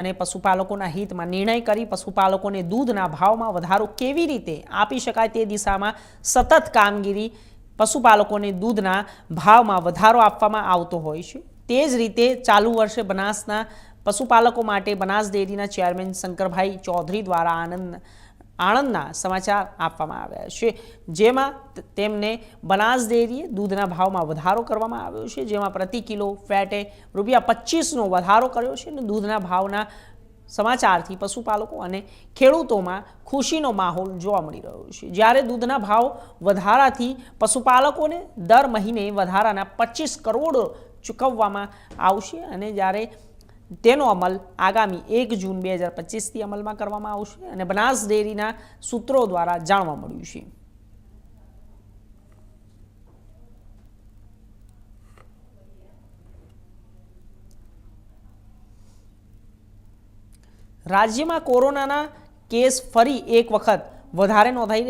અને પશુપાલકોના હિતમાં નિર્ણય કરી પશુપાલકોને દૂધના ભાવમાં વધારો કેવી રીતે આપી શકાય તે દિશામાં સતત કામગીરી પશુપાલકોને દૂધના ભાવમાં વધારો આપવામાં આવતો હોય છે. તે જ રીતે ચાલુ વર્ષે બનાસના પશુપાલકો માટે બનાસ ડેરીના ચેરમેન શંકરભાઈ ચૌધરી દ્વારા આનંદ આણંદના સમાચાર આપવામાં આવ્યા છે, જેમાં તેમને બનાસ ડેરીએ દૂધના ભાવમાં વધારો કરવામાં આવ્યો છે, જેમાં પ્રતિ કિલો ફેટે રૂપિયા પચીસનો વધારો કર્યો છે અને દૂધના ભાવના સમાચારથી પશુપાલકો અને ખેડૂતોમાં ખુશીનો માહોલ જોવા મળી રહ્યો છે. જ્યારે દૂધના ભાવ વધારાથી પશુપાલકોને દર મહિને વધારાના પચીસ કરોડ ચૂકવવામાં આવશે અને જ્યારે તેનો અમલ આગામી એક જૂન બે હજાર પચીસથી અમલમાં કરવામાં આવશે અને બનાસ ડેરીના સૂત્રો દ્વારા જાણવા મળ્યું છે. રાજ્યમાં કોરોનાના કેસ ફરી એક વખત વધારે નોંધાઈ રહ્યા